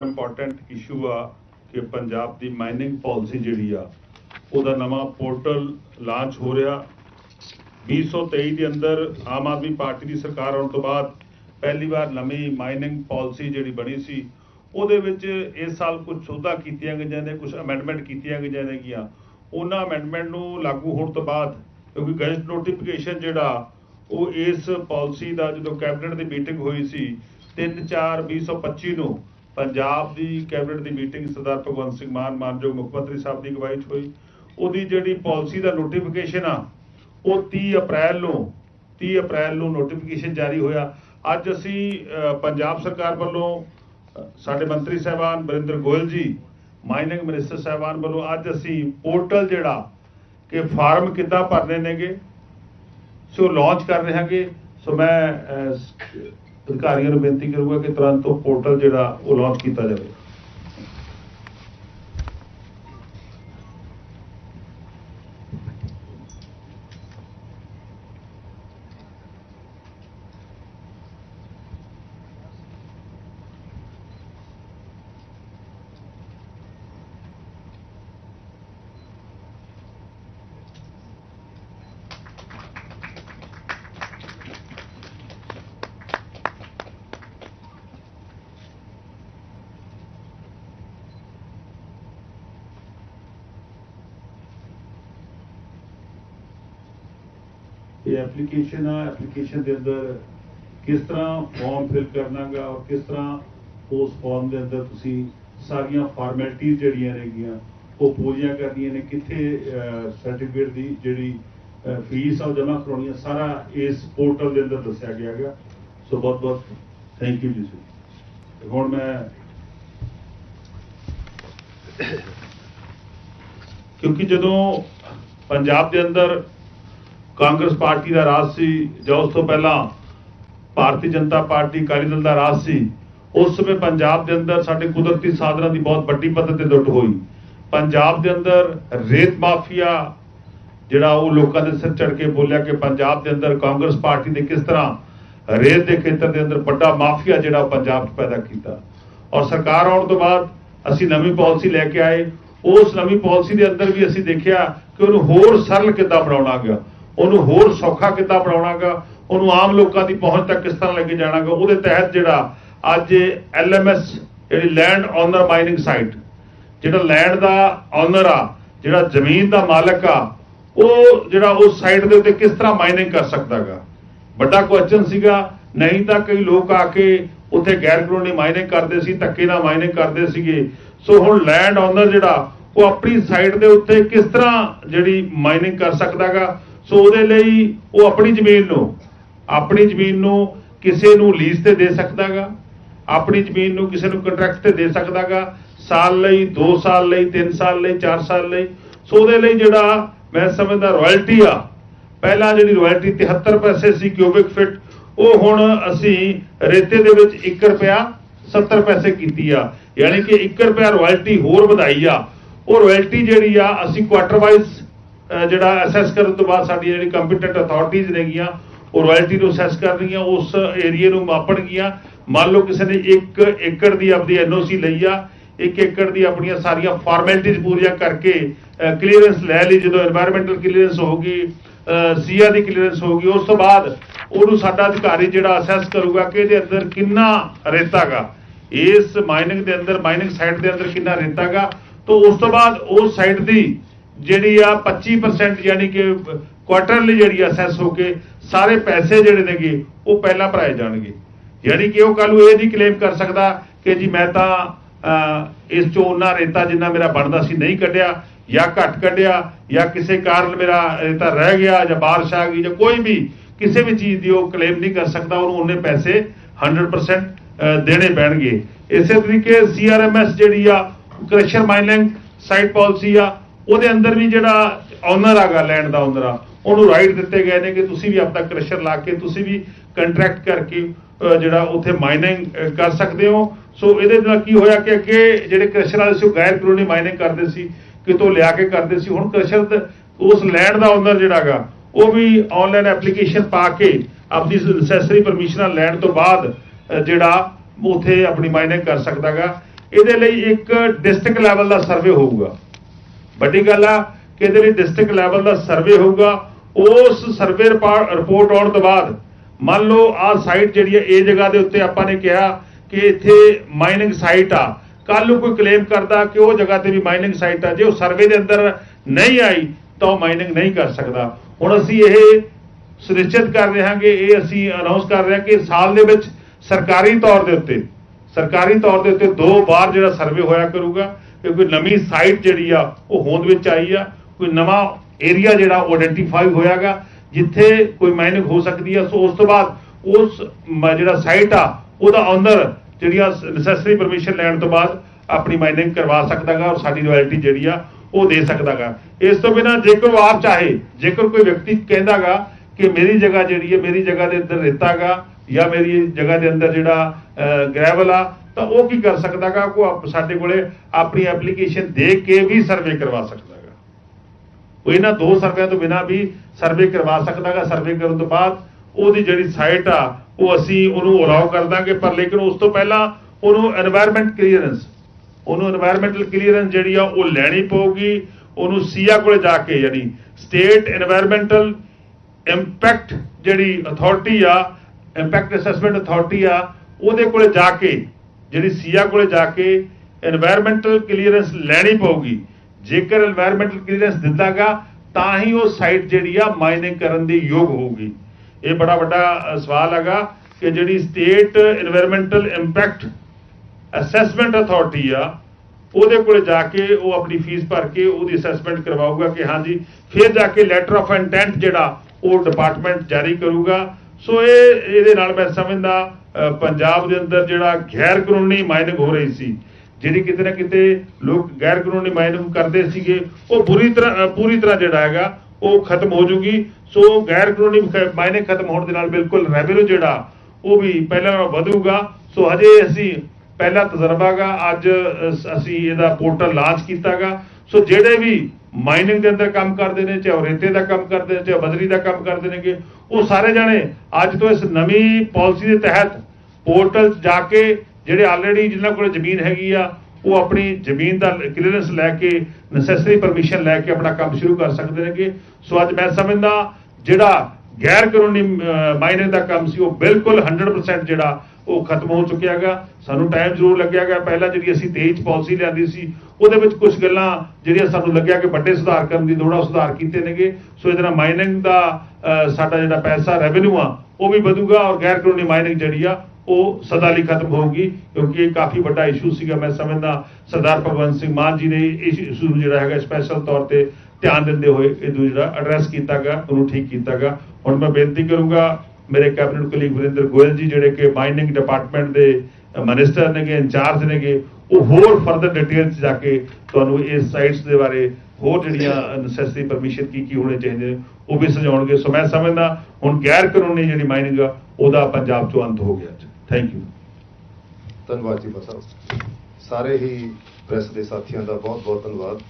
Important issue ਆ ਕਿ ਪੰਜਾਬ ਦੀ mining policy ਜਿਹੜੀ ਆ, ਉਹਦਾ ਨਵਾਂ ਪੋਰਟਲ ਲਾਂਚ ਹੋ ਰਿਹਾ। 2023 ਦੇ ਅੰਦਰ ਆਮ ਆਦਮੀ ਪਾਰਟੀ ਦੀ ਸਰਕਾਰ ਆਉਣ ਤੋਂ ਬਾਅਦ ਪਹਿਲੀ ਵਾਰ ਨਵੀਂ ਮਾਈਨਿੰਗ ਪਾਲਿਸੀ ਜਿਹੜੀ ਬਣੀ ਸੀ, ਉਹਦੇ ਵਿੱਚ ਇਸ ਸਾਲ ਕੁਝ ਸੋਧਾਂ ਕੀਤੀਆਂ ਗਈਆਂ ਨੇ, ਕੁਝ ਅਮੈਂਡਮੈਂਟ ਕੀਤੀਆਂ ਗਈਆਂ ਨੇਗੀਆਂ ਉਹਨਾਂ ਅਮੈਂਡਮੈਂਟ ਨੂੰ ਲਾਗੂ ਹੋਣ ਤੋਂ ਬਾਅਦ, ਕਿਉਂਕਿ ਗਜ਼ਟ ਨੋਟੀਫਿਕੇਸ਼ਨ ਜਿਹੜਾ, ਉਹ ਇਸ ਪਾਲਿਸੀ ਦਾ ਜਦੋਂ ਕੈਬਨਿਟ ਦੀ ਮੀਟਿੰਗ ਹੋਈ ਸੀ 3/4/2025 ਨੂੰ ਪੰਜਾਬ ਦੀ ਕੈਬਨਿਟ ਦੀ ਮੀਟਿੰਗ ਸਰਦਾਰ ਭਗਵੰਤ ਸਿੰਘ ਮਾਨ ਮਾਨਯੋਗ ਮੁੱਖ ਮੰਤਰੀ ਸਾਹਿਬ ਦੀ ਅਗਵਾਈ 'ਚ ਹੋਈ। ਉਹਦੀ ਜਿਹੜੀ ਪਾਲਿਸੀ ਦਾ ਨੋਟੀਫਿਕੇਸ਼ਨ ਆ, ਉਹ 30 ਅਪ੍ਰੈਲ ਨੂੰ 30 ਅਪ੍ਰੈਲ ਨੂੰ ਨੋਟੀਫਿਕੇਸ਼ਨ ਜਾਰੀ ਹੋਇਆ। ਅੱਜ ਅਸੀਂ ਪੰਜਾਬ ਸਰਕਾਰ ਵੱਲੋਂ ਸਾਡੇ ਮੰਤਰੀ ਸਾਹਿਬਾਨ ਬਰਿੰਦਰ ਗੋਇਲ ਜੀ, ਮਾਈਨਿੰਗ ਮਿਨਿਸਟਰ ਸਾਹਿਬਾਨ ਵੱਲੋਂ ਅੱਜ ਅਸੀਂ ਪੋਰਟਲ ਜਿਹੜਾ ਕਿ ਫਾਰਮ ਕਿੱਦਾਂ ਭਰਨੇ ਨੇਗੇ, ਸੋ ਲਾਂਚ ਕਰ ਰਹੇ ਹਾਂਗੇ। ਸੋ ਮੈਂ ਅਧਿਕਾਰੀਆਂ ਨੂੰ ਬੇਨਤੀ ਕਰੂੰਗਾ ਕਿ ਤੁਰੰਤ ਉਹ ਪੋਰਟਲ ਜਿਹੜਾ ਉਹ ਲਾਂਚ ਕੀਤਾ ਜਾਵੇ। ਇਹ ਐਪਲੀਕੇਸ਼ਨ ਆ ਐਪਲੀਕੇਸ਼ਨ ਦੇ ਅੰਦਰ ਕਿਸ ਤਰ੍ਹਾਂ ਫਾਰਮ ਫਿਲ ਕਰਨਾਗਾ ਔਰ ਕਿਸ ਤਰ੍ਹਾਂ ਉਸ ਫਾਰਮ ਦੇ ਅੰਦਰ ਤੁਸੀਂ ਸਾਰੀਆਂ ਫਾਰਮੈਲਿਟੀਆਂ ਜਿਹੜੀਆਂ ਨੇਗੀਆਂ ਉਹ ਪੂਰੀਆਂ ਕਰਨੀਆਂ ਨੇ, ਕਿੱਥੇ ਸਰਟੀਫਿਕੇਟ ਦੀ ਜਿਹੜੀ ਫੀਸ ਆ ਜਮ੍ਹਾਂ ਕਰਾਉਣੀ ਆ ਸਾਰਾ ਇਸ ਪੋਰਟਲ ਦੇ ਅੰਦਰ ਦੱਸਿਆ ਗਿਆ ਹੈਗਾ। ਸੋ ਬਹੁਤ ਬਹੁਤ ਥੈਂਕ ਯੂ ਜੀ ਸਰ ਹੁਣ ਮੈਂ ਕਿਉਂਕਿ ਜਦੋਂ ਪੰਜਾਬ ਦੇ ਅੰਦਰ ਕਾਂਗਰਸ ਪਾਰਟੀ ਦਾ ਰਾਜ ਸੀ, ਜਾਂ ਉਸ ਤੋਂ ਪਹਿਲਾਂ ਭਾਰਤੀ ਜਨਤਾ ਪਾਰਟੀ, ਅਕਾਲੀ ਦਲ ਦਾ ਰਾਜ ਸੀ, ਉਸ ਸਮੇਂ ਪੰਜਾਬ ਦੇ ਅੰਦਰ ਸਾਡੇ ਕੁਦਰਤੀ ਸਾਧਨਾਂ ਦੀ ਬਹੁਤ ਵੱਡੀ ਪੱਧਰ ਤੇ ਲੁੱਟ ਹੋਈ। ਪੰਜਾਬ ਦੇ ਅੰਦਰ ਰੇਤ ਮਾਫੀਆ, ਜਿਹੜਾ ਉਹ ਲੋਕਾਂ ਦੇ ਸਿਰ ਚੜ ਕੇ ਬੋਲਿਆ ਕਿ ਪੰਜਾਬ ਦੇ ਅੰਦਰ ਕਾਂਗਰਸ ਪਾਰਟੀ ਨੇ ਕਿਸ ਤਰ੍ਹਾਂ ਰੇਤ ਦੇ ਖੇਤਰ ਦੇ ਅੰਦਰ ਵੱਡਾ ਮਾਫੀਆ ਜਿਹੜਾ ਉਹ ਪੰਜਾਬ 'ਚ ਪੈਦਾ ਕੀਤਾ। ਔਰ ਸਰਕਾਰ ਆਉਣ ਤੋਂ ਬਾਅਦ ਅਸੀਂ ਨਵੀਂ ਪਾਲਿਸੀ ਲੈ ਕੇ ਆਏ। ਉਸ ਨਵੀਂ ਪਾਲਿਸੀ ਦੇ ਅੰਦਰ ਵੀ ਅਸੀਂ ਦੇਖਿਆ ਕਿ ਉਹਨੂੰ ਹੋਰ ਸਰਲ ਕਿੱਦਾਂ ਬਣਾਉਣਾ ਗਿਆ। ਉਹਨੂੰ ਹੋਰ ਸੌਖਾ ਕਿੱਦਾਂ ਬਣਾਉਣਾਗਾ, ਉਹਨੂੰ ਆਮ ਲੋਕਾਂ ਦੀ ਪਹੁੰਚ ਤੱਕ ਕਿਸ ਤਰ੍ਹਾਂ ਲੈ ਕੇ ਜਾਣਾਗਾ, ਉਹਦੇ ਤਹਿਤ ਜਿਹੜਾ ਅੱਜ ਐਲਐਮਐਸ, ਜਿਹੜੀ ਲੈਂਡ ਓਨਰ ਮਾਈਨਿੰਗ ਸਾਈਟ ਜਿਹੜਾ ਲੈਂਡ ਦਾ ਓਨਰ ਆ, ਜਿਹੜਾ ਜ਼ਮੀਨ ਦਾ ਮਾਲਕ ਆ, ਉਹ ਜਿਹੜਾ ਉਸ ਸਾਈਟ ਦੇ ਉੱਤੇ ਕਿਸ ਤਰ੍ਹਾਂ ਮਾਈਨਿੰਗ ਕਰ ਸਕਦਾਗਾ। ਵੱਡਾ ਕੁਐਸਚਨ ਸੀਗਾ, ਨਹੀਂ ਤਾਂ ਕਈ ਲੋਕ ਆ ਕੇ ਉੱਥੇ ਗੈਰ ਕਾਨੂੰਨੀ ਮਾਈਨਿੰਗ ਕਰਦੇ ਸੀ, ਧੱਕੇ ਨਾਲ ਮਾਈਨਿੰਗ ਕਰਦੇ ਸੀਗੇ। ਸੋ ਹੁਣ ਲੈਂਡ ਓਨਰ ਜਿਹੜਾ, ਉਹ ਆਪਣੀ ਸਾਈਟ ਦੇ ਉੱਤੇ ਕਿਸ ਤਰ੍ਹਾਂ ਜਿਹੜੀ ਮਾਈਨਿੰਗ ਕਰ ਸਕਦਾਗਾ ਸੋ ਉਹਦੇ ਲਈ ਉਹ ਆਪਣੀ ਜ਼ਮੀਨ ਨੂੰ, ਆਪਣੀ ਜ਼ਮੀਨ ਨੂੰ ਕਿਸੇ ਨੂੰ ਲੀਜ਼ ਤੇ ਦੇ ਸਕਦਾਗਾ, ਆਪਣੀ ਜ਼ਮੀਨ ਨੂੰ ਕਿਸੇ ਨੂੰ ਕੰਟਰੈਕਟ ਤੇ ਦੇ ਸਕਦਾਗਾ, ਸਾਲ ਲਈ 2 ਸਾਲ ਲਈ 3 ਸਾਲ ਲਈ 4 ਸਾਲ ਲਈ। ਸੋ ਉਹਦੇ ਲਈ ਜਿਹੜਾ ਮੈਂ ਸਮਝਦਾ ਰਾਇਲਟੀ ਆ, ਪਹਿਲਾਂ ਜਿਹੜੀ ਰਾਇਲਟੀ 73 ਪੈਸੇ ਸੀ ਕਿਊਬਿਕ ਫਿਟ ਉਹ ਹੁਣ ਅਸੀਂ ਰੇਤੇ ਦੇ ਵਿੱਚ 1 ਰੁਪਿਆ 70 ਪੈਸੇ ਕੀਤੀ ਆ। ਯਾਨੀ ਕਿ 1 ਰੁਪਿਆ ਰਾਇਲਟੀ ਹੋਰ ਵਧਾਈ ਆ। ਉਹ ਰਾਇਲਟੀ ਜਿਹੜੀ ਆ, ਅਸੀਂ ਕੁਆਟਰ ਵਾਈਜ਼ ਜਿਹੜਾ ਅਸੈਸ ਕਰਨ ਤੋਂ ਬਾਅਦ ਸਾਡੀ ਜਿਹੜੀ ਕੰਪੀਟੈਂਟ ਅਥਾਰਟੀਆਂ ਨੇਗੀਆਂ, ਉਹ ਰਾਇਲਟੀ ਨੂੰ ਅਸੈਸ ਕਰਨਗੀਆਂ ਉਸ ਏਰੀਆ ਨੂੰ ਮਾਪਣਗੀਆਂ ਮੰਨ ਲਓ ਕਿਸੇ ਨੇ 1 ਏਕੜ ਦੀ ਆਪਣੀ ਐਨਓਸੀ ਲਈ ਆ 1 ਏਕੜ ਦੀ ਆਪਣੀਆਂ ਸਾਰੀਆਂ ਫਾਰਮੈਲਿਟੀਆਂ ਪੂਰੀਆਂ ਕਰਕੇ ਕਲੀਅਰੈਂਸ ਲੈ ਲਈ, ਜਦੋਂ এনवायरमेंटल ਕਲੀਅਰੈਂਸ ਹੋ ਹੋਗੀ ਸੀਆ ਦੀ ਕਲੀਅਰੈਂਸ ਹੋ ਗਈ ਉਸ ਤੋਂ ਬਾਅਦ ਉਹਨੂੰ ਸਾਡਾ ਅਧਿਕਾਰੀ ਜਿਹੜਾ ਅਸੈਸ ਕਰੂਗਾ ਕਿ ਇਹਦੇ ਅੰਦਰ ਕਿੰਨਾ ਰੇਤਾਗਾ ਇਸ ਮਾਈਨਿੰਗ ਦੇ ਅੰਦਰ ਮਾਈਨਿੰਗ ਸਾਈਟ ਦੇ ਅੰਦਰ ਕਿੰਨਾ ਰੇਤਾਗਾ ਤੋਂ ਉਸ ਤੋਂ ਬਾਅਦ ਉਸ ਸਾਈਟ ਦੀ ਜਿਹੜੀ ਆ 25% ਯਾਨੀ ਕਿ ਕੁਆਟਰਲੀ ਜਿਹੜੀ ਅਸੈਸ ਹੋ ਕੇ ਸਾਰੇ ਪੈਸੇ ਜਿਹੜੇ ਨੇਗੇ ਉਹ ਪਹਿਲਾਂ ਭਰਾਏ ਜਾਣਗੇ। ਯਾਨੀ ਕਿ ਉਹ ਕੱਲ ਨੂੰ ਇਹ ਨਹੀਂ ਕਲੇਮ ਕਰ ਸਕਦਾ ਕਿ ਜੀ ਮੈਂ ਤਾਂ ਇਸ ਚੋਂ ਉਹਨਾਂ ਰੇਤਾ ਜਿੰਨਾ ਮੇਰਾ ਬਣਦਾ ਸੀ ਨਹੀਂ ਕੱਢਿਆ ਜਾਂ ਘੱਟ ਕੱਢਿਆ ਜਾਂ ਕਿਸੇ ਕਾਰਨ ਮੇਰਾ ਰੇਤਾ ਰਹਿ ਗਿਆ ਜਾਂ ਬਾਰਿਸ਼ ਆ ਗਈ ਜਾਂ ਕੋਈ ਵੀ ਕਿਸੇ ਵੀ ਚੀਜ਼ ਦੀ ਉਹ ਕਲੇਮ ਨਹੀਂ ਕਰ ਸਕਦਾ, ਉਹਨੂੰ ਉਹਨੇ ਪੈਸੇ 100% ਦੇਣੇ ਪੈਣਗੇ। ਇਸੇ ਤਰੀਕੇ ਸੀਆਰਐਮਐਸ ਜਿਹੜੀ ਆ ਕ੍ਰਸ਼ਰ ਮਾਈਨਿੰਗ ਸਾਈਟ ਪਾਲਿਸੀ ਆ ਉਹਦੇ ਅੰਦਰ ਵੀ ਜਿਹੜਾ ਓਨਰ ਆਗਾ ਲੈਂਡ ਦਾ ਓਨਰ ਆ, ਉਹਨੂੰ ਰਾਈਟ ਦਿੱਤੇ ਗਏ ਨੇ ਕਿ ਤੁਸੀਂ ਵੀ ਆਪਣਾ ਕ੍ਰਸ਼ਰ ਲਾ ਕੇ ਤੁਸੀਂ ਵੀ ਕੰਟਰੈਕਟ ਕਰਕੇ ਜਿਹੜਾ ਉੱਥੇ ਮਾਈਨਿੰਗ ਕਰ ਸਕਦੇ ਹੋ। ਸੋ ਇਹਦੇ ਨਾਲ ਕੀ ਹੋਇਆ ਕਿ ਅੱਗੇ ਜਿਹੜੇ ਕ੍ਰਸ਼ਰ ਵਾਲੇ ਸੀ, ਉਹ ਗੈਰ ਕਾਨੂੰਨੀ ਮਾਈਨਿੰਗ ਕਰਦੇ ਸੀ, ਕਿਤੋਂ ਲਿਆ ਕੇ ਕਰਦੇ ਸੀ। ਹੁਣ ਕ੍ਰਸ਼ਰ ਉਸ ਲੈਂਡ ਦਾ ਓਨਰ ਜਿਹੜਾਗਾ ਉਹ ਵੀ ਆਨਲਾਈਨ ਐਪਲੀਕੇਸ਼ਨ ਪਾ ਕੇ ਆਪਣੀ ਨੈਸੈਸਰੀ ਪਰਮਿਸ਼ਨਾਂ ਲੈਣ ਤੋਂ ਬਾਅਦ ਜਿਹੜਾ ਉੱਥੇ ਆਪਣੀ ਮਾਈਨਿੰਗ ਕਰ ਸਕਦਾਗਾ ਇਹਦੇ ਲਈ ਇੱਕ ਡਿਸਟ੍ਰਿਕਟ ਲੈਵਲ ਦਾ ਸਰਵੇ ਹੋਊਗਾ। ਵੱਡੀ ਗੱਲ ਆ ਕਿ ਇਹਦੇ ਲਈ ਡਿਸਟ੍ਰਿਕਟ ਲੈਵਲ ਦਾ ਸਰਵੇ ਹੋਊਗਾ। ਉਸ ਸਰਵੇ ਰਿਪੋਰਟ ਆਉਣ ਤੋਂ ਬਾਅਦ, ਮੰਨ ਲਓ ਆਹ ਸਾਈਟ ਜਿਹੜੀ ਹੈ ਇਹ ਜਗ੍ਹਾ ਦੇ ਉੱਤੇ ਆਪਾਂ ਨੇ ਕਿਹਾ ਕਿ ਇੱਥੇ ਮਾਈਨਿੰਗ ਸਾਈਟ ਆ। ਕੱਲ ਨੂੰ ਕੋਈ ਕਲੇਮ ਕਰਦਾ ਕਿ ਉਹ ਜਗ੍ਹਾ ਤੇ ਵੀ ਮਾਈਨਿੰਗ ਸਾਈਟ ਆ। ਜੇ ਉਹ ਸਰਵੇ ਦੇ ਅੰਦਰ ਨਹੀਂ ਆਈ, ਤਾਂ ਉਹ ਮਾਈਨਿੰਗ ਨਹੀਂ ਕਰ ਸਕਦਾ। ਹੁਣ ਅਸੀਂ ਇਹ ਸੁਨਿਸ਼ਚਿਤ ਕਰ ਰਹੇ ਹਾਂਗੇ ਇਹ ਅਸੀਂ ਅਨਾਉਂਸ ਕਰ ਰਹੇ ਹਾਂ ਕਿ ਸਾਲ ਦੇ ਵਿੱਚ ਸਰਕਾਰੀ ਤੌਰ ਦੇ ਉੱਤੇ, ਸਰਕਾਰੀ ਤੌਰ ਦੇ ਉੱਤੇ ਦੋ ਵਾਰ ਜਿਹੜਾ ਸਰਵੇ ਹੋਇਆ ਕਰੂਗਾ। ਕਿ ਕੋਈ ਨਵੀਂ ਸਾਈਟ ਜਿਹੜੀ ਆ, ਉਹ ਹੋਂਦ ਵਿੱਚ ਆਈ ਆ, ਕੋਈ ਨਵਾਂ ਏਰੀਆ ਜਿਹੜਾ ਉਹ ਆਇਡੈਂਟੀਫਾਈ ਹੋਇਆਗਾ, ਜਿੱਥੇ ਕੋਈ ਮਾਈਨਿੰਗ ਹੋ ਸਕਦੀ ਆ। ਸੋ ਉਸ ਤੋਂ ਬਾਅਦ ਉਸ ਜਿਹੜਾ ਸਾਈਟ ਆ, ਉਹਦਾ ਓਨਰ ਜਿਹੜੀਆਂ ਨੈਸੈਸਰੀ ਪਰਮਿਸ਼ਨ ਲੈਣ ਤੋਂ ਬਾਅਦ ਆਪਣੀ ਮਾਈਨਿੰਗ ਕਰਵਾ ਸਕਦਾਗਾ ਔਰ ਸਾਡੀ ਰਾਇਲਟੀ ਜਿਹੜੀ ਆ, ਉਹ ਦੇ ਸਕਦਾਗਾ। ਇਸ ਤੋਂ ਬਿਨਾ ਜੇਕਰ ਉਹ ਆਪ ਚਾਹੇ, ਜੇਕਰ ਕੋਈ ਵਿਅਕਤੀ ਕਹਿੰਦਾਗਾ ਕਿ ਮੇਰੀ ਜਗ੍ਹਾ ਜਿਹੜੀ ਹੈ ਮੇਰੀ ਜਗ੍ਹਾ ਦੇ ਅੰਦਰ ਰੇਤਾਗਾ ਜਾਂ ਮੇਰੀ ਜਗ੍ਹਾ ਦੇ ਅੰਦਰ ਜਿਹੜਾ ਗ੍ਰੈਵਲ ਆ ਤਾਂ ਉਹ ਕੀ ਕਰ ਸਕਦਾਗਾ? ਕੋ ਸਾਡੇ ਕੋਲੇ ਆਪਣੀ ਐਪਲੀਕੇਸ਼ਨ ਦੇ ਕੇ ਵੀ ਸਰਵੇ ਕਰਵਾ ਸਕਦਾਗਾ। ਉਹ ਇਹਨਾਂ ਦੋ ਸਰਵੇਆਂ ਤੋਂ ਬਿਨਾ ਵੀ ਸਰਵੇ ਕਰਵਾ ਸਕਦਾਗਾ। ਸਰਵੇ ਕਰਨ ਤੋਂ ਬਾਅਦ ਉਹਦੀ ਜਿਹੜੀ ਸਾਈਟ ਆ, ਉਹ ਅਸੀਂ ਉਹਨੂੰ ਅਲਾਉ ਕਰ ਦਾਂਗੇ। ਪਰ ਲੇਕਿਨ ਉਸ ਤੋਂ ਪਹਿਲਾਂ ਉਹਨੂੰ এনवायरमेंट ਕਲੀਅਰੈਂਸ ਉਹਨੂੰ এনवायरमेंटਲ ਕਲੀਅਰੈਂਸ ਜਿਹੜੀ ਆ, ਉਹ ਲੈਣੀ ਪਊਗੀ। ਉਹਨੂੰ ਸੀਆ ਕੋਲੇ ਜਾ ਕੇ, ਯਾਨੀ ਸਟੇਟ এনवायरमेंटਲ ਇੰਪੈਕਟ ਜਿਹੜੀ ਅਥਾਰਟੀ ਆ ਇੰਪੈਕਟ ਅਸੈਸਮੈਂਟ ਅਥਾਰਟੀ ਆ, ਉਹਦੇ ਕੋਲੇ ਜਾ ਕੇ ਜਿਹੜੀ ਸੀਆ ਕੋਲੇ ਜਾ ਕੇ এনवायरमेंटल ਕਲੀਅਰੈਂਸ ਲੈਣੀ ਪਊਗੀ, ਜੇਕਰ এনवायरमेंटल ਕਲੀਅਰੈਂਸ ਦਿੱਤਾਗਾ ਤਾਂ ਹੀ ਉਹ ਸਾਈਟ ਜਿਹੜੀ ਆ ਮਾਈਨਿੰਗ ਕਰਨ ਦੀ ਯੋਗ ਹੋਊਗੀ। ਇਹ ਬੜਾ ਵੱਡਾ ਸਵਾਲ ਹੈਗਾ ਕਿ ਜਿਹੜੀ state environmental impact assessment authority ਆ, ਉਹਦੇ ਕੋਲ ਜਾ ਕੇ ਉਹ ਆਪਣੀ ਫੀਸ ਭਰ ਕੇ ਉਹਦੀ ਅਸੈਸਮੈਂਟ ਕਰਵਾਊਗਾ ਕਿ ਹਾਂਜੀ, ਫਿਰ ਜਾ ਕੇ ਲੈਟਰ ਆਫ ਇੰਟੈਂਟ ਜਿਹੜਾ ਉਹ ਡਿਪਾਰਟਮੈਂਟ ਜਾਰੀ ਕਰੂਗਾ। ਸੋ ਇਹ, ਇਹਦੇ ਨਾਲ ਮੈਂ ਸਮਝਦਾ ਪੰਜਾਬ ਦੇ ਅੰਦਰ ਜਿਹੜਾ ਗੈਰ ਕਾਨੂੰਨੀ ਮਾਈਨਿੰਗ ਹੋ ਰਹੀ ਸੀ, ਜਿਹੜੀ ਕਿਤੇ ਨਾ ਕਿਤੇ ਲੋਕ ਗੈਰ ਕਾਨੂੰਨੀ ਮਾਈਨਿੰਗ ਕਰਦੇ ਸੀਗੇ, ਉਹ ਬੁਰੀ ਤਰ੍ਹਾਂ ਪੂਰੀ ਤਰ੍ਹਾਂ ਜਿਹੜਾ ਹੈਗਾ, ਉਹ ਖਤਮ ਹੋ ਜੂਗੀ। ਸੋ ਗੈਰ ਕਾਨੂੰਨੀ ਮਾਈਨਿੰਗ ਖਤਮ ਹੋਣ ਦੇ ਨਾਲ ਬਿਲਕੁਲ ਰੈਵਨਿਊ ਜਿਹੜਾ, ਉਹ ਵੀ ਪਹਿਲਾਂ ਨਾਲੋਂ ਵਧੂਗਾ। ਸੋ ਹਜੇ ਅਸੀਂ ਪਹਿਲਾ ਤਜਰਬਾਗਾ ਅੱਜ ਅਸੀਂ ਇਹਦਾ ਪੋਰਟਲ ਲਾਂਚ ਕੀਤਾਗਾ। ਸੋ ਜਿਹੜੇ ਵੀ ਮਾਈਨਿੰਗ ਦੇ ਅੰਦਰ ਕੰਮ ਕਰਦੇ ਨੇ, ਚਾਹੇ ਉਹ ਰੇਤੇ ਦਾ ਕੰਮ ਕਰਦੇ ਨੇ, ਚਾਹੇ ਬਜਰੀ ਦਾ ਕੰਮ ਕਰਦੇ ਨੇਗੇ, ਉਹ ਸਾਰੇ ਜਾਣੇ ਅੱਜ ਤੋਂ ਇਸ ਨਵੀਂ ਪਾਲਿਸੀ ਦੇ ਤਹਿਤ ਪੋਰਟਲ 'ਚ ਜਾ ਕੇ ਜਿਹੜੇ ਆਲਰੇਡੀ ਜਿਨ੍ਹਾਂ ਕੋਲ ਜ਼ਮੀਨ ਹੈਗੀ ਆ, ਉਹ ਆਪਣੀ ਜ਼ਮੀਨ ਦਾ ਕਲੀਅਰੈਂਸ ਲੈ ਕੇ ਨੈਸੈਸਰੀ ਪਰਮਿਸ਼ਨ ਲੈ ਕੇ ਆਪਣਾ ਕੰਮ ਸ਼ੁਰੂ ਕਰ ਸਕਦੇ ਨੇਗੇ। ਸੋ ਅੱਜ ਮੈਂ ਸਮਝਦਾ, ਜਿਹੜਾ ਗੈਰ ਕਾਨੂੰਨੀ ਮਾਈਨਿੰਗ ਦਾ ਕੰਮ ਸੀ, ਉਹ ਬਿਲਕੁਲ 100% ਜਿਹੜਾ ਉਹ ਖਤਮ ਹੋ ਚੁੱਕਿਆ ਹੈਗਾ ਸਾਨੂੰ ਟਾਈਮ ਜ਼ਰੂਰ ਲੱਗਿਆਗਾ। ਪਹਿਲਾਂ ਜਿਹੜੀ ਅਸੀਂ 23 ਚ ਪਾਲਿਸੀ ਲਿਆਂਦੀ ਸੀ, ਉਹਦੇ ਵਿੱਚ ਕੁਝ ਗੱਲਾਂ ਜਿਹੜੀਆਂ ਸਾਨੂੰ ਲੱਗਿਆ ਕਿ ਵੱਡੇ ਸੁਧਾਰ ਕਰਨ ਦੀ ਲੋੜ ਆ ਸੁਧਾਰ ਕੀਤੇ ਨੇਗੇ। ਸੋ ਇਹਦੇ ਨਾਲ ਮਾਈਨਿੰਗ ਦਾ ਸਾਡਾ ਜਿਹੜਾ ਪੈਸਾ ਰੈਵਨਿਊ ਆ, ਉਹ ਵੀ ਵਧੂਗਾ ਔਰ ਗੈਰ ਕਾਨੂੰਨੀ ਮਾਈਨਿੰਗ ਜਿਹੜੀ ਆ, ਉਹ ਸਦਾ ਲਈ ਖਤਮ ਹੋਊਗੀ। ਕਿਉਂਕਿ ਇਹ ਕਾਫੀ ਵੱਡਾ ਇਸ਼ੂ ਸੀਗਾ। ਮੈਂ ਸਮਝਦਾ ਸਰਦਾਰ ਭਗਵੰਤ ਸਿੰਘ ਮਾਨ ਜੀ ਨੇ ਇਸ ਇਸ਼ੂ ਨੂੰ ਜਿਹੜਾ ਹੈਗਾ ਸਪੈਸ਼ਲ ਤੌਰ ਤੇ ਧਿਆਨ ਦਿੰਦੇ ਹੋਏ ਇਹ ਨੂੰ ਜਿਹੜਾ ਐਡਰੈਸ ਕੀਤਾਗਾ, ਉਹਨੂੰ ਠੀਕ ਕੀਤਾਗਾ। ਹੁਣ ਮੈਂ ਬੇਨਤੀ ਕਰੂੰਗਾ ਮੇਰੇ ਕੈਬਨਿਟ ਕੁਲੀਗ ਵਰਿੰਦਰ ਗੋਇਲ ਜੀ, ਜਿਹੜੇ ਕਿ ਮਾਈਨਿੰਗ ਡਿਪਾਰਟਮੈਂਟ ਦੇ ਮਿਨਿਸਟਰ ਨੇਗੇ ਇੰਚਾਰਜ ਨੇਗੇ, ਉਹ ਹੋਰ ਫਰਦਰ ਡਿਟੇਲ ਚ ਜਾ ਕੇ ਤੁਹਾਨੂੰ ਇਸ ਸਾਈਟਸ ਦੇ ਬਾਰੇ ਹੋਰ ਜਿਹੜੀਆਂ ਨੈਸੈਸਰੀ ਪਰਮਿਸ਼ਨ ਕੀ ਕੀ ਹੋਣੇ ਚਾਹੀਦੇ ਨੇ, ਉਹ ਵੀ ਸਮਝਾਉਣਗੇ। ਸੋ ਮੈਂ ਸਮਝਦਾ, ਹੁਣ ਗੈਰ ਕਾਨੂੰਨੀ ਜਿਹੜੀ ਮਾਈਨਿੰਗ ਆ, ਉਹਦਾ ਪੰਜਾਬ ਚੋਂ ਅੰਤ ਹੋ ਗਿਆ ਥੈਂਕ ਯੂ ਧੰਨਵਾਦ ਜੀ ਬਸਾ ਸਾਰੇ ਹੀ ਪ੍ਰੈਸ ਦੇ ਸਾਥੀਆਂ ਦਾ ਬਹੁਤ ਬਹੁਤ ਧੰਨਵਾਦ।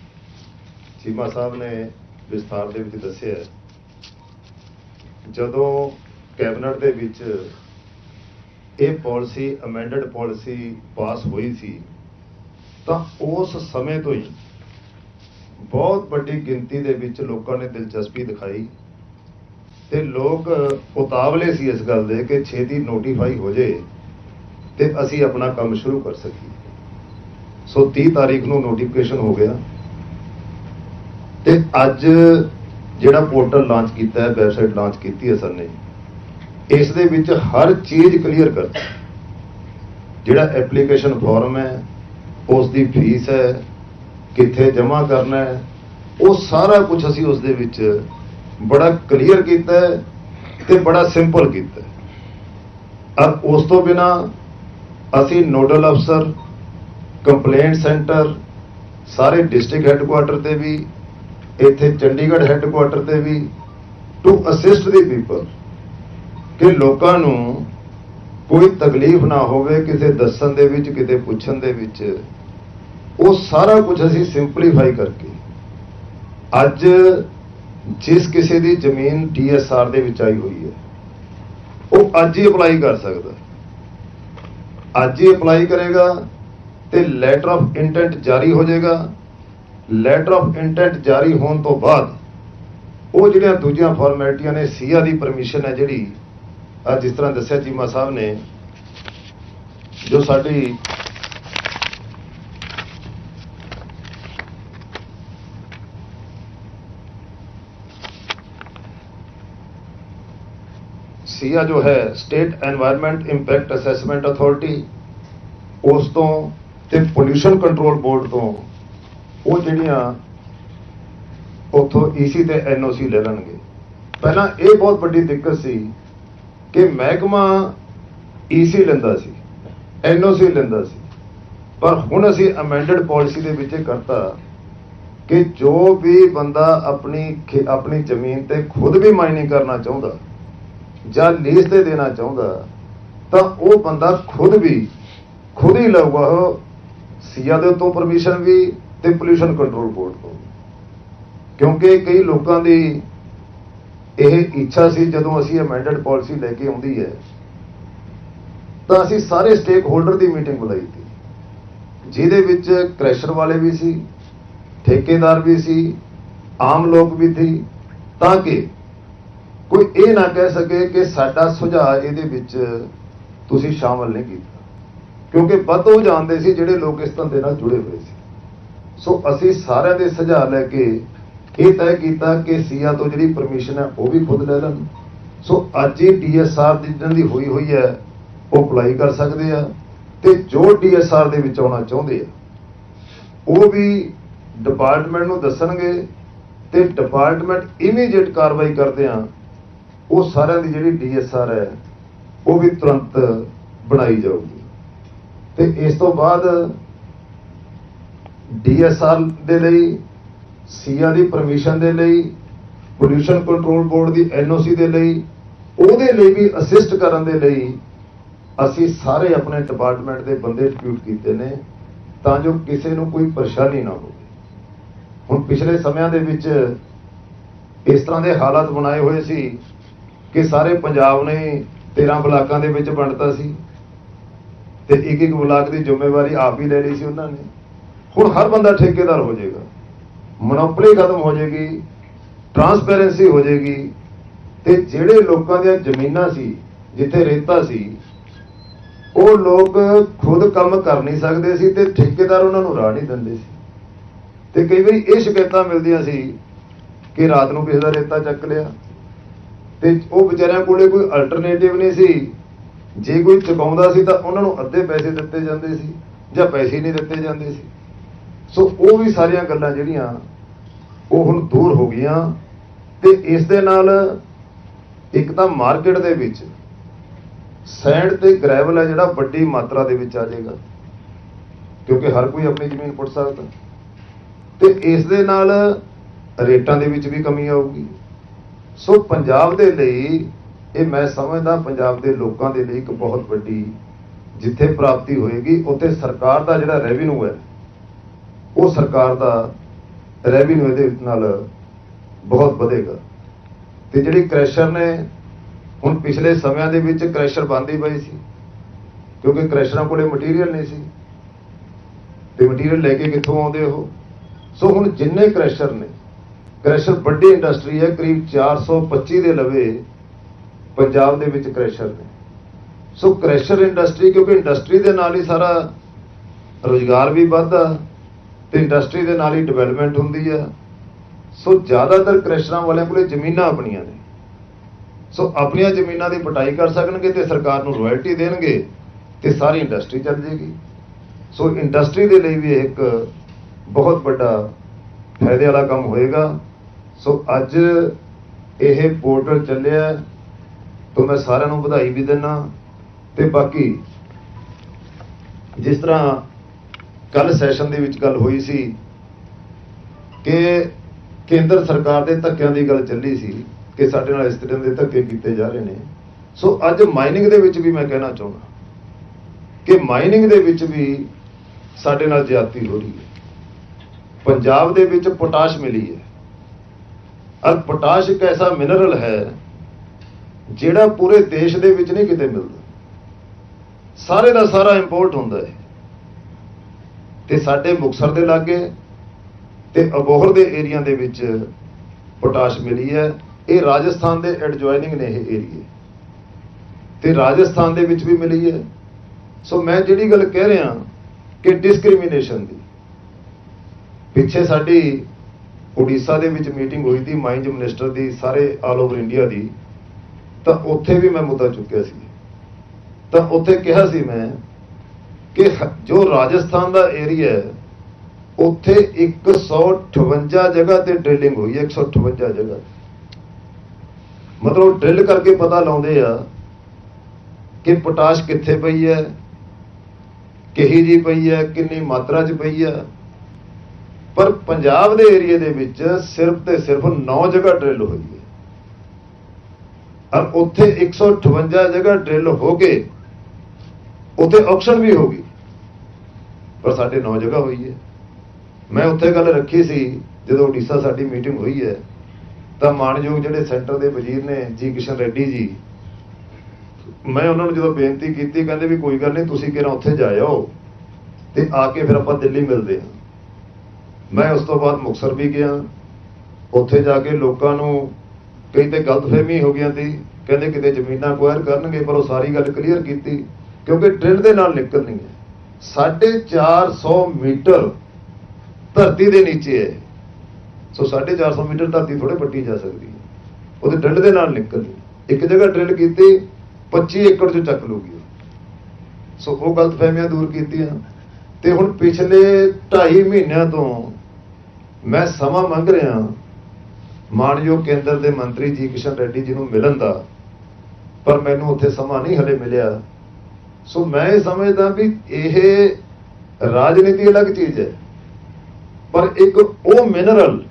ਚੀਮਾ ਸਾਹਿਬ ਨੇ ਵਿਸਥਾਰ ਦੇ ਵਿੱਚ ਦੱਸਿਆ ਜਦੋਂ ਕੈਬਨਿਟ ਦੇ ਵਿੱਚ ਇਹ ਪਾਲਿਸੀ ਅਮੈਂਡਡ ਪਾਲਿਸੀ ਪਾਸ ਹੋਈ ਸੀ, ਤਾਂ ਉਸ ਸਮੇਂ ਤੋਂ ਹੀ ਬਹੁਤ ਵੱਡੀ ਗਿਣਤੀ ਦੇ ਵਿੱਚ ਲੋਕਾਂ ਨੇ ਦਿਲਚਸਪੀ ਦਿਖਾਈ ਤੇ ਲੋਕ ਉਤਾਵਲੇ ਸੀ ਇਸ ਗੱਲ ਦੇ ਕਿ ਛੇਤੀ ਨੋਟੀਫਾਈ ਹੋ ਜੇ ਤੇ ਅਸੀਂ ਆਪਣਾ ਕੰਮ ਸ਼ੁਰੂ ਕਰ ਸਕੀਏ। ਸੋ 30 ਤਾਰੀਖ ਨੂੰ ਨੋਟੀਫਿਕੇਸ਼ਨ ਹੋ ਗਿਆ ਤੇ ਅੱਜ ਜਿਹੜਾ ਪੋਰਟਲ ਲਾਂਚ ਕੀਤਾ ਹੈ ਵੈਬਸਾਈਟ ਲਾਂਚ ਕੀਤੀ ਹੈ ਸਰ ਨੇ ਇਸ ਦੇ ਵਿੱਚ ਹਰ ਚੀਜ਼ ਕਲੀਅਰ ਕਰਤੀ ਜਿਹੜਾ ਐਪਲੀਕੇਸ਼ਨ ਫਾਰਮ ਹੈ ਉਸ ਦੀ ਫੀਸ ਹੈ, ਕਿੱਥੇ ਜਮ੍ਹਾਂ ਕਰਨਾ ਹੈ, ਉਹ ਸਾਰਾ ਕੁਝ ਅਸੀਂ ਉਸ ਦੇ ਵਿੱਚ ਬੜਾ ਕਲੀਅਰ ਕੀਤਾ ਹੈ ਤੇ ਬੜਾ ਸਿੰਪਲ ਕੀਤਾ ਹੈ। ਅਬ ਉਸ ਤੋਂ ਬਿਨਾ ਅਸੀਂ ਨੋਡਲ ਅਫਸਰ ਕੰਪਲੇਂਟ ਸੈਂਟਰ ਸਾਰੇ ਡਿਸਟ੍ਰਿਕਟ ਹੈੱਡਕੁਆਟਰ ਤੇ ਵੀ, ਇੱਥੇ ਚੰਡੀਗੜ੍ਹ ਹੈੱਡਕੁਆਟਰ ਤੇ ਵੀ ਟੂ ਅਸਿਸਟ ਦੀ ਪੀਪਲ ਕਿ ਲੋਕਾਂ ਨੂੰ ਕੋਈ ਤਕਲੀਫ ਨਾ ਹੋਵੇ ਕਿਸੇ ਦੱਸਣ ਦੇ ਵਿੱਚ, ਕਿਤੇ ਪੁੱਛਣ ਦੇ ਵਿੱਚ। ਉਹ ਸਾਰਾ ਕੁਝ ਅਸੀਂ ਸਿੰਪਲੀਫਾਈ ਕਰਕੇ ਅੱਜ ਜਿਸ ਕਿਸੇ ਦੀ ਜ਼ਮੀਨ ਟੀਐਸਆਰ ਦੇ ਵਿੱਚ ਆਈ ਹੋਈ ਹੈ, ਉਹ ਅੱਜ ਹੀ ਅਪਲਾਈ ਕਰ ਸਕਦਾ। ਅੱਜ ਹੀ ਅਪਲਾਈ ਕਰੇਗਾ ਤੇ ਲੈਟਰ ਆਫ ਇੰਟੈਂਟ ਜਾਰੀ ਹੋ ਜਾਏਗਾ। ਲੈਟਰ ਆਫ ਇੰਟੈਂਟ ਜਾਰੀ ਹੋਣ ਤੋਂ ਬਾਅਦ ਉਹ ਜਿਹੜੀਆਂ ਦੂਜੀਆਂ ਫਾਰਮੈਲਿਟੀਆਂ ਨੇ, ਸੀਆ ਦੀ ਪਰਮਿਸ਼ਨ ਹੈ ਜਿਹੜੀ ਅੱਜ ਜਿਸ ਤਰ੍ਹਾਂ ਦੱਸਿਆ ਚੀਮਾ ਸਾਹਿਬ ਨੇ, ਜੋ ਸਾਡੀ ਸੀਆ ਜੋ ਹੈ state environment impact assessment authority ਉਸ ਤੋਂ ਤੇ ਪੋਲੂਸ਼ਨ ਕੰਟਰੋਲ ਬੋਰਡ ਤੋਂ, ਉਹ ਜਿਹੜੀਆਂ ਉਥੋਂ ਈਸੀ ਤੇ ਐਨਓਸੀ ਲੈ ਲੈਣਗੇ। ਪਹਿਲਾਂ ਇਹ ਬਹੁਤ ਵੱਡੀ ਦਿੱਕਤ ਸੀ ਕਿ ਮਹਿਕਮਾ ਈਸੀ ਲੈਂਦਾ ਸੀ ਐਨਓਸੀ ਲੈਂਦਾ ਸੀ। ਪਰ ਹੁਣ ਅਸੀਂ ਅਮੈਂਡਡ ਪਾਲਿਸੀ ਦੇ ਵਿੱਚ ਇਹ ਕਰਤਾ ਕਿ ਜੋ ਵੀ ਬੰਦਾ ਆਪਣੀ ਖੇ- ਆਪਣੀ ਜ਼ਮੀਨ ਤੇ ਖੁਦ ਵੀ ਮਾਈਨਿੰਗ ਕਰਨਾ ਚਾਹੁੰਦਾ ਜਾਂ ਲੀਜ਼ ਤੇ ਦੇਣਾ ਚਾਹੁੰਦਾ, ਤਾਂ ਉਹ ਬੰਦਾ ਖੁਦ ਵੀ, ਖੁਦ ਹੀ ਲਊਗਾ ਉਹ ਸੀਆ ਦੇ ਤੋਂ ਪਰਮਿਸ਼ਨ ਵੀ ਤੇ ਪੋਲਿਊਸ਼ਨ ਕੰਟਰੋਲ ਬੋਰਡ ਤੋਂ ਕਿਉਂਕਿ ਕਈ ਲੋਕਾਂ ਦੀ ਇਹ ਇੱਛਾ ਸੀ ਜਦੋਂ ਅਸੀਂ ਅਮੈਂਡਡ ਪਾਲਿਸੀ ਲੈ ਕੇ ਆਉਂਦੀ ਹੈ, ਤਾਂ ਅਸੀਂ ਸਾਰੇ ਸਟੇਕ ਹੋਲਡਰ ਦੀ ਮੀਟਿੰਗ ਬੁਲਾਈ ਸੀ। ਜਿਹਦੇ ਵਿੱਚ ਕ੍ਰੈਸ਼ਰ ਵਾਲੇ ਵੀ ਸੀ, ਠੇਕੇਦਾਰ ਵੀ ਸੀ, ਆਮ ਲੋਕ ਵੀ ਸੀ, ਤਾਂ ਕਿ ਕੋਈ ਇਹ ਨਾ ਕਹਿ ਸਕੇ ਕਿ ਸਾਡਾ ਸੁਝਾਅ ਇਹਦੇ ਵਿੱਚ ਤੁਸੀਂ ਸ਼ਾਮਲ ਨਹੀਂ ਕੀਤਾ। ਕਿਉਂਕਿ ਵੱਧ ਉਹ ਜਾਣਦੇ ਸੀ ਜਿਹੜੇ ਲੋਕ ਇਸ ਧੰਦੇ ਨਾਲ ਜੁੜੇ ਹੋਏ ਸੀ। ਸੋ ਅਸੀਂ ਸਾਰਿਆਂ ਦੇ ਸੁਝਾਅ ਲੈ ਕੇ ਇਹ ਤੈਅ ਕੀਤਾ ਕਿ ਸੀਆ ਤੋਂ ਜਿਹੜੀ ਪਰਮਿਸ਼ਨ ਹੈ, ਉਹ ਵੀ ਖੁਦ ਲੈ ਲੈਣ। ਸੋ ਅੱਜ ਹੀ ਡੀਐਸਆਰ ਦੀ ਜਿਹਨਾਂ ਦੀ ਹੋਈ ਹੋਈ ਹੈ, ਉਹ ਅਪਲਾਈ ਕਰ ਸਕਦੇ ਆ ਤੇ ਜੋ ਡੀਐਸਆਰ ਦੇ ਵਿੱਚ ਆਉਣਾ ਚਾਹੁੰਦੇ ਆ, ਉਹ ਵੀ ਡਿਪਾਰਟਮੈਂਟ ਨੂੰ ਦੱਸਣਗੇ ਤੇ ਡਿਪਾਰਟਮੈਂਟ ਇਮੀਡੀਏਟ ਕਾਰਵਾਈ ਕਰਦੇ ਆ, ਉਹ ਸਾਰਿਆਂ ਦੀ ਜਿਹੜੀ ਡੀਐਸਆਰ ਹੈ, ਉਹ ਵੀ ਤੁਰੰਤ ਬਣਾਈ ਜਾਊਗੀ। ਤੇ ਇਸ ਤੋਂ ਬਾਅਦ ਡੀਐਸਆਰ ਦੇ ਲਈ ਸੀਆ ਦੀ ਪਰਮਿਸ਼ਨ ਦੇ ਲਈ ਪੋਲਿਊਸ਼ਨ ਕੰਟਰੋਲ ਬੋਰਡ ਦੀ ਐਨਓਸੀ ਦੇ ਲਈ, ਉਹਦੇ ਲਈ ਵੀ ਅਸਿਸਟ ਕਰਨ ਦੇ ਲਈ ਅਸੀਂ ਸਾਰੇ ਆਪਣੇ ਡਿਪਾਰਟਮੈਂਟ ਦੇ ਬੰਦੇ ਡਿਪਿਊਟ ਕੀਤੇ ਨੇ, ਤਾਂ ਜੋ ਕਿਸੇ ਨੂੰ ਕੋਈ ਪਰੇਸ਼ਾਨੀ ਨਾ ਹੋਵੇ। ਹੁਣ ਪਿਛਲੇ ਸਮਿਆਂ ਦੇ ਵਿੱਚ ਇਸ ਤਰ੍ਹਾਂ ਦੇ ਹਾਲਾਤ ਬਣਾਏ ਹੋਏ ਸੀ ਕਿ ਸਾਰੇ ਪੰਜਾਬ ਨੇ 13 ਬਲਾਕਾਂ ਦੇ ਵਿੱਚ ਵੰਡਤਾ ਸੀ ਤੇ ਇੱਕ ਇੱਕ ਬਲਾਕ ਦੀ ਜ਼ਿੰਮੇਵਾਰੀ ਆਪ ਹੀ ਲੈ ਲਈ ਸੀ ਉਹਨਾਂ ਨੇ। ਹੁਣ ਹਰ ਬੰਦਾ ਠੇਕੇਦਾਰ ਹੋ ਜਾਏਗਾ। ਮੋਨੋਪੋਲੀ ਖਤਮ ਹੋ ਜਾਏਗੀ, ਟਰਾਂਸਪੇਰੈਂਸੀ ਹੋ ਜਾਏਗੀ, ਤੇ ਜਿਹੜੇ ਲੋਕਾਂ ਦੀਆਂ ਜ਼ਮੀਨਾਂ ਸੀ, ਜਿੱਥੇ ਰੇਤਾ ਸੀ, ਉਹ ਲੋਕ ਖੁਦ ਕੰਮ ਕਰ ਨਹੀਂ ਸਕਦੇ ਸੀ ਤੇ ਠੇਕੇਦਾਰ ਉਹਨਾਂ ਨੂੰ ਰਾਹ ਨਹੀਂ ਦਿੰਦੇ ਸੀ। ਤੇ ਕਈ ਵਾਰੀ ਇਹ ਸ਼ਿਕਾਇਤਾਂ ਮਿਲਦੀਆਂ ਸੀ ਕਿ ਰਾਤ ਨੂੰ ਕਿਸੇ ਦਾ ਰੇਤਾ ਚੱਕ ਲਿਆ। ਤੇ ਉਹ ਵਿਚਾਰਿਆਂ ਕੋਲੇ ਕੋਈ ਅਲਟਰਨੇਟਿਵ ਨਹੀਂ ਸੀ। ਜੇ ਕੋਈ ਚੁਕਾਉਂਦਾ ਸੀ ਤਾਂ ਉਹਨਾਂ ਨੂੰ ਅੱਧੇ ਪੈਸੇ ਦਿੱਤੇ ਜਾਂਦੇ ਸੀ ਜਾਂ ਪੈਸੇ ਨਹੀਂ ਦਿੱਤੇ ਜਾਂਦੇ ਸੀ। ਸੋ ਉਹ ਵੀ ਸਾਰੀਆਂ ਗੱਲਾਂ ਜਿਹੜੀਆਂ ਉਹ ਹੁਣ ਦੂਰ ਹੋ ਗਈਆਂ ਤੇ ਇਸ ਦੇ ਨਾਲ ਇੱਕ ਤਾਂ ਮਾਰਕੀਟ ਦੇ ਵਿੱਚ ਸੈਂਡ ਤੇ ਗ੍ਰੈਵਲ ਹੈ ਜਿਹੜਾ ਵੱਡੀ ਮਾਤਰਾ ਦੇ ਵਿੱਚ ਆ ਜਾਏਗਾ, ਕਿਉਂਕਿ ਹਰ ਕੋਈ ਆਪਣੀ ਜ਼ਮੀਨ ਪੁੱਟ ਸਕਦਾ। ਤੇ ਇਸ ਦੇ ਨਾਲ ਰੇਟਾਂ ਦੇ ਵਿੱਚ ਵੀ ਕਮੀ ਆਊਗੀ। ਸੋ ਪੰਜਾਬ ਦੇ ਲਈ ਇਹ ਮੈਂ ਸਮਝਦਾ ਪੰਜਾਬ ਦੇ ਲੋਕਾਂ ਦੇ ਲਈ ਇੱਕ ਬਹੁਤ ਵੱਡੀ ਜਿੱਥੇ ਪ੍ਰਾਪਤੀ ਹੋਏਗੀ, ਉੱਥੇ ਸਰਕਾਰ ਦਾ ਜਿਹੜਾ ਰੈਵਨਿਊ ਹੈ ਉਹ ਸਰਕਾਰ ਦਾ ਰੈਵਨਿਊ ਇਹਦੇ ਨਾਲ ਬਹੁਤ ਵਧੇਗਾ। ਤੇ ਜਿਹੜੇ ਕ੍ਰੈਸ਼ਰ ਨੇ, ਹੁਣ ਪਿਛਲੇ ਸਮਿਆਂ ਦੇ ਵਿੱਚ ਕ੍ਰੈਸ਼ਰ ਬੰਦ ਹੀ ਪਈ ਸੀ, ਕਿਉਂਕਿ ਕ੍ਰੈਸ਼ਰਾਂ ਕੋਲੇ ਮਟੀਰੀਅਲ ਨਹੀਂ ਸੀ। ਤੇ ਮਟੀਰੀਅਲ ਲੈ ਕੇ ਕਿੱਥੋਂ ਆਉਂਦੇ ਉਹ? ਸੋ ਹੁਣ ਜਿੰਨੇ ਕ੍ਰੈਸ਼ਰ ਨੇ ਕ੍ਰੈਸ਼ਰ ਵੱਡੀ ਇੰਡਸਟਰੀ ਹੈ, ਕਰੀਬ 425 ਦੇ ਲਵੇ ਪੰਜਾਬ ਦੇ ਵਿੱਚ ਕ੍ਰੈਸ਼ਰ ਨੇ। ਸੋ ਕ੍ਰੈਸ਼ਰ ਇੰਡਸਟਰੀ ਕਿਉਂਕਿ ਇੰਡਸਟਰੀ ਦੇ ਨਾਲ ਹੀ ਸਾਰਾ ਰੋਜ਼ਗਾਰ ਵੀ ਵੱਧਦਾ। ਤੇ ਇੰਡਸਟਰੀ ਦੇ ਨਾਲ ਹੀ ਡਿਵੈਲਪਮੈਂਟ ਹੁੰਦੀ ਆ। ਸੋ ਜ਼ਿਆਦਾਤਰ ਕ੍ਰੈਸ਼ਰਾਂ ਵਾਲਿਆਂ ਕੋਲੇ ਜ਼ਮੀਨਾਂ ਆਪਣੀਆਂ ਨੇ। ਸੋ ਆਪਣੀਆਂ ਜ਼ਮੀਨਾਂ ਦੀ ਪਟਾਈ ਕਰ ਸਕਣਗੇ ਤੇ ਸਰਕਾਰ ਨੂੰ ਰਾਇਲਟੀ ਦੇਣਗੇ ਤੇ ਸਾਰੀ ਇੰਡਸਟਰੀ ਚੱਲ ਜੇਗੀ। ਸੋ ਇੰਡਸਟਰੀ ਦੇ ਲਈ ਵੀ ਇਹ ਇੱਕ ਬਹੁਤ ਵੱਡਾ ਫਾਇਦੇ ਵਾਲਾ ਕੰਮ ਹੋਏਗਾ। ਸੋ ਅੱਜ ਇਹ ਪੋਰਟਲ ਚੱਲਿਆ ਤੋਂ ਮੈਂ ਸਾਰਿਆਂ ਨੂੰ ਵਧਾਈ ਵੀ ਦਿੰਦਾ। ਤੇ ਬਾਕੀ ਜਿਸ ਤਰ੍ਹਾਂ ਕੱਲ ਸੈਸ਼ਨ ਦੇ ਵਿੱਚ ਗੱਲ ਹੋਈ ਸੀ ਕਿ ਕੇਂਦਰ ਸਰਕਾਰ ਦੇ ਧੱਕਿਆਂ ਦੀ ਗੱਲ ਚੱਲੀ ਸੀ ਕਿ ਸਾਡੇ ਨਾਲ ਇਸ ਤਰ੍ਹਾਂ ਦੇ ਧੱਕੇ ਕੀਤੇ ਜਾ ਰਹੇ ਨੇ। ਸੋ ਅੱਜ ਮਾਈਨਿੰਗ ਦੇ ਵਿੱਚ ਵੀ ਮੈਂ ਕਹਿਣਾ ਚਾਹੁੰਦਾ ਕਿ ਮਾਈਨਿੰਗ ਦੇ ਵਿੱਚ ਵੀ ਸਾਡੇ ਨਾਲ ਜ਼ਿਆਦਤੀ ਹੋ ਰਹੀ ਹੈ। ਪੰਜਾਬ ਦੇ ਵਿੱਚ ਪੋਟਾਸ਼ ਮਿਲੀ ਹੈ। ਅਰ ਪੋਟਾਸ਼ ਇੱਕ ਐਸਾ ਮਿਨਰਲ ਹੈ ਜਿਹੜਾ ਪੂਰੇ ਦੇਸ਼ ਦੇ ਵਿੱਚ ਨਹੀਂ ਕਿਤੇ ਮਿਲਦਾ। ਸਾਰੇ ਦਾ ਸਾਰਾ ਇੰਪੋਰਟ ਹੁੰਦਾ ਹੈ। ਤੇ ਸਾਡੇ ਮੁਕਸਰ ਦੇ ਲਾਗੇ ਤੇ ਅਬੋਹਰ ਦੇ ਏਰੀਆ ਦੇ ਵਿੱਚ ਪੋਟਾਸ਼ ਮਿਲੀ ਹੈ। ਇਹ ਰਾਜਸਥਾਨ ਦੇ ਐਡਜੋਇਨਿੰਗ ਨੇ ਇਹ ਏਰੀਏ ਤੇ ਰਾਜਸਥਾਨ ਦੇ ਵਿੱਚ ਵੀ ਮਿਲੀ ਹੈ। ਸੋ ਮੈਂ ਜਿਹੜੀ ਗੱਲ ਕਹਿ ਰਿਹਾ ਕਿ ਡਿਸਕ੍ਰਿਮੀਨੇਸ਼ਨ ਦੀ, ਪਿੱਛੇ ਸਾਡੀ ਉੜੀਸਾ ਦੇ ਵਿੱਚ ਮੀਟਿੰਗ ਹੋਈ ਸੀ ਮਾਈਨਸ ਮਿਨਿਸਟਰ ਦੀ, ਸਾਰੇ ਆਲ ਓਵਰ ਇੰਡੀਆ ਦੀ। ਤਾਂ ਉੱਥੇ ਵੀ ਮੈਂ ਮੁੱਦਾ ਚੁੱਕਿਆ ਸੀ। ਤਾਂ ਉੱਥੇ ਕਿਹਾ ਸੀ ਮੈਂ ਕਿ ਜੋ ਰਾਜਸਥਾਨ ਦਾ ਏਰੀਆ ਹੈ, ਉੱਥੇ 158 ਜਗ੍ਹਾ ਤੇ ਡ੍ਰਿਲਿੰਗ ਹੋਈ ਹੈ 158 ਜਗ੍ਹਾ ਮਤਲਬ ਡ੍ਰਿਲ ਕਰਕੇ ਪਤਾ ਲਾਉਂਦੇ ਆ ਕਿ ਪੋਟਾਸ਼ ਕਿੱਥੇ ਪਈ ਹੈ, ਕਿਹੀ ਜੀ ਪਈ ਹੈ, ਕਿੰਨੀ ਮਾਤਰਾ 'ਚ ਪਈ ਹੈ। ਪਰ ਪੰਜਾਬ ਦੇ ਏਰੀਆ ਦੇ ਵਿੱਚ ਸਿਰਫ ਤੇ ਸਿਰਫ 9 ਜਗ੍ਹਾ ਡ੍ਰਿਲ ਹੋਈ ਹੈ। ਔਰ ਉੱਥੇ 158 ਜਗ੍ਹਾ ਡ੍ਰਿਲ ਹੋ ਕੇ ਉੱਥੇ ਆਕਸ਼ਨ ਵੀ ਹੋ ਗਈ। ਪਰ ਸਾਡੇ ਨੌ ਜਗ੍ਹਾ ਹੋਈ ਹੈ। ਮੈਂ ਉੱਥੇ ਗੱਲ ਰੱਖੀ ਸੀ, ਜਦੋਂ ਉੜੀਸਾ ਸਾਡੀ ਮੀਟਿੰਗ ਹੋਈ ਹੈ, ਤਾਂ ਮਾਨਯੋਗ ਜਿਹੜੇ ਸੈਂਟਰ ਦੇ ਵਜ਼ੀਰ ਨੇ, ਜੀ ਕਿਸ਼ਨ ਰੈੱਡੀ ਜੀ, ਮੈਂ ਉਹਨਾਂ ਨੂੰ ਜਦੋਂ ਬੇਨਤੀ ਕੀਤੀ, ਕਹਿੰਦੇ ਵੀ ਕੋਈ ਗੱਲ ਨਹੀਂ, ਤੁਸੀਂ ਕਿਹੜਾ ਉੱਥੇ ਜਾਇਓ ਤੇ ਆ ਕੇ ਫਿਰ ਆਪਾਂ ਦਿੱਲੀ ਮਿਲਦੇ ਹਾਂ। ਮੈਂ ਉਸ ਤੋਂ ਬਾਅਦ ਮੁਕਸਰ ਵੀ ਗਿਆ। ਉੱਥੇ ਜਾ ਕੇ ਲੋਕਾਂ ਨੂੰ ਕਈ ਤੇ ਗਲਤਫਹਿਮੀ ਹੋ ਗਈਆਂ ਸੀ। ਕਹਿੰਦੇ ਕਿਤੇ ਜ਼ਮੀਨਾਂ ਅਕਵਾਇਰ ਕਰਨਗੇ, ਪਰ ਉਹ ਸਾਰੀ ਗੱਲ ਕਲੀਅਰ ਕੀਤੀ, ਕਿਉਂਕਿ ਡਰਿਲ ਦੇ ਨਾਲ ਨਿਕਲਣੀ ਹੈ। 450 ਮੀਟਰ ਧਰਤੀ ਦੇ ਨੀਚੇ ਹੈ। ਸੋ 450 ਮੀਟਰ ਧਰਤੀ ਥੋੜੇ ਪੱਟੀ ਜਾ ਸਕਦੀ ਹੈ। ਉਹਦੇ ਡਰਿਲ ਦੇ ਨਾਲ ਨਿਕਲਣੀ ਇੱਕ ਜਗ੍ਹਾ ਡਰਿਲ ਕੀਤੀ 25 ਏਕੜ ਚ ਚੱਕ ਲੂਗੀ ਸੋ ਉਹ ਗ਼ਲਤ ਫਹਿਮੀਆਂ ਦੂਰ ਕੀਤੀਆਂ। ਤੇ ਹੁਣ ਪਿਛਲੇ 2.5 ਮਹੀਨਿਆਂ ਤੋਂ ਮੈਂ ਸਮਾਂ ਮੰਗ ਰਿਹਾ ਮਾਨਯੋਗ ਕੇਂਦਰ ਦੇ ਮੰਤਰੀ ਜੀ ਕਿਸ਼ਨ ਰੈੱਡੀ ਜੀ ਨੂੰ ਮਿਲਣ ਦਾ। ਪਰ ਮੈਨੂੰ ਉੱਥੇ ਸਮਾਂ ਨਹੀਂ ਹਲੇ ਮਿਲਿਆ। ਸੋ ਮੈਂ ਇਹ ਸਮਝਦਾ ਵੀ ਇਹ ਰਾਜਨੀਤੀ ਅਲੱਗ ਚੀਜ਼ ਹੈ। ਪਰ ਇੱਕ ਉਹ ਮਿਨਰਲ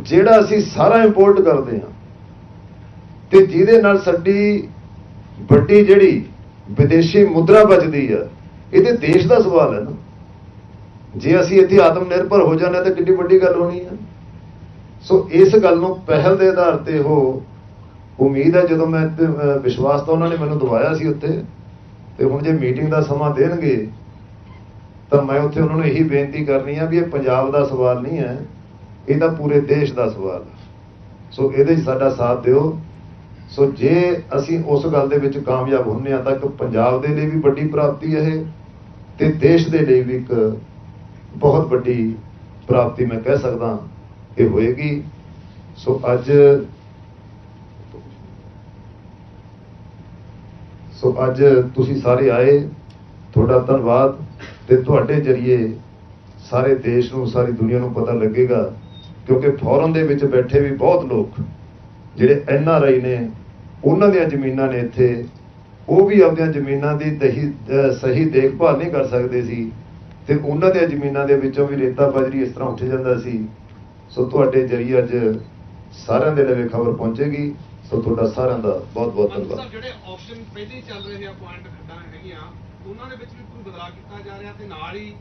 ਜਿਹੜਾ ਅਸੀਂ ਸਾਰਾ ਇੰਪੋਰਟ ਕਰਦੇ ਹਾਂ ਤੇ ਜਿਹਦੇ ਨਾਲ ਸਾਡੀ ਵੱਡੀ ਜਿਹੜੀ ਵਿਦੇਸ਼ੀ ਮੁਦਰਾ ਬਚਦੀ ਆ, ਇਹ ਤੇ ਦੇਸ਼ ਦਾ ਸਵਾਲ ਹੈ ਨਾ। ਜੇ ਅਸੀਂ ਇੱਥੇ ਆਤਮ ਨਿਰਭਰ ਹੋ ਜਾਂਦੇ ਤਾਂ ਕਿੰਨੀ ਵੱਡੀ ਗੱਲ ਹੋਣੀ ਹੈ ਸੋ ਇਸ ਗੱਲ ਨੂੰ ਪਹਿਲ ਦੇ ਆਧਾਰ ਤੇ ਉਹ ਉਮੀਦ ਹੈ ਜਦੋਂ ਮੈਂ ਵਿਸ਼ਵਾਸ ਤਾਂ ਉਹਨਾਂ ਨੇ ਮੈਨੂੰ ਦਵਾਇਆ ਸੀ ਉੱਥੇ ਤੇ ਹੁਣ ਜੇ ਮੀਟਿੰਗ ਦਾ ਸਮਾਂ ਦੇਣਗੇ, ਤਾਂ ਮੈਂ ਉੱਥੇ ਉਹਨਾਂ ਨੂੰ ਇਹੀ ਬੇਨਤੀ ਕਰਨੀ ਆ ਵੀ ਇਹ ਪੰਜਾਬ ਦਾ ਸਵਾਲ ਨਹੀਂ ਹੈ, ਇਹ ਤਾਂ ਪੂਰੇ ਦੇਸ਼ ਦਾ ਸਵਾਲ ਸੋ ਇਹਦੇ 'ਚ ਸਾਡਾ ਸਾਥ ਦਿਓ। ਸੋ ਜੇ ਅਸੀਂ ਉਸ ਗੱਲ ਦੇ ਵਿੱਚ ਕਾਮਯਾਬ ਹੁੰਨੇ ਆ, ਤਾਂ ਇੱਕ ਪੰਜਾਬ ਦੇ ਲਈ ਵੀ ਵੱਡੀ ਪ੍ਰਾਪਤੀ ਹੈ ਇਹ, ਤੇ ਦੇਸ਼ ਦੇ ਲਈ ਵੀ ਇੱਕ ਬਹੁਤ ਵੱਡੀ ਪ੍ਰਾਪਤੀ ਮੈਂ ਕਹਿ ਸਕਦਾ ਇਹ ਹੋਏਗੀ। ਸੋ ਅੱਜ ਸੋ ਅੱਜ ਤੁਸੀਂ ਸਾਰੇ ਆਏ, ਤੁਹਾਡਾ ਧੰਨਵਾਦ ਤੇ ਤੁਹਾਡੇ ਜਰੀਏ ਸਾਰੇ ਦੇਸ਼ ਨੂੰ, ਸਾਰੀ ਦੁਨੀਆ ਨੂੰ ਪਤਾ ਲੱਗੇਗਾ ਕਿਉਂਕਿ ਫੋਰਨ ਦੇ ਵਿੱਚ ਬੈਠੇ ਵੀ ਬਹੁਤ ਲੋਕ ਜਿਹੜੇ ਐਨ ਆਰ ਆਈ ਨੇ, ਉਹਨਾਂ ਦੀਆਂ ਜ਼ਮੀਨਾਂ ਨੇ ਇੱਥੇ, ਉਹ ਵੀ ਆਪਣੀਆਂ ਜ਼ਮੀਨਾਂ ਦੀ ਦਹੀ ਸਹੀ ਦੇਖਭਾਲ ਨਹੀਂ ਕਰ ਸਕਦੇ ਸੀ ਤੇ ਉਹਨਾਂ ਦੀਆਂ ਜ਼ਮੀਨਾਂ ਦੇ ਵਿੱਚੋਂ ਵੀ ਰੇਤਾ ਬਜਰੀ ਇਸ ਤਰ੍ਹਾਂ ਉੱਠ ਜਾਂਦਾ ਸੀ। ਸੋ ਤੁਹਾਡੇ ਜਰੀਏ ਅੱਜ ਸਾਰਿਆਂ ਦੇ ਲਵੇ ਖਬਰ ਪਹੁੰਚੇਗੀ। ਸੋ ਤੁਹਾਡਾ ਸਾਰਿਆਂ ਦਾ ਬਹੁਤ ਬਹੁਤ ਧੰਨਵਾਦ। ਜਿਹੜੇ ਆਪਸ਼ਨ ਪਹਿਲੇ ਚੱਲ ਰਹੇ ਆ ਪੁਆਇੰਟ ਖੱਡਾਂ ਹੈਗੀਆਂ ਉਹਨਾਂ ਦੇ ਵਿੱਚ ਵੀ ਕੋਈ ਬਦਲਾਅ ਕੀਤਾ ਜਾ ਰਿਹਾ ਤੇ ਨਾਲ ਹੀ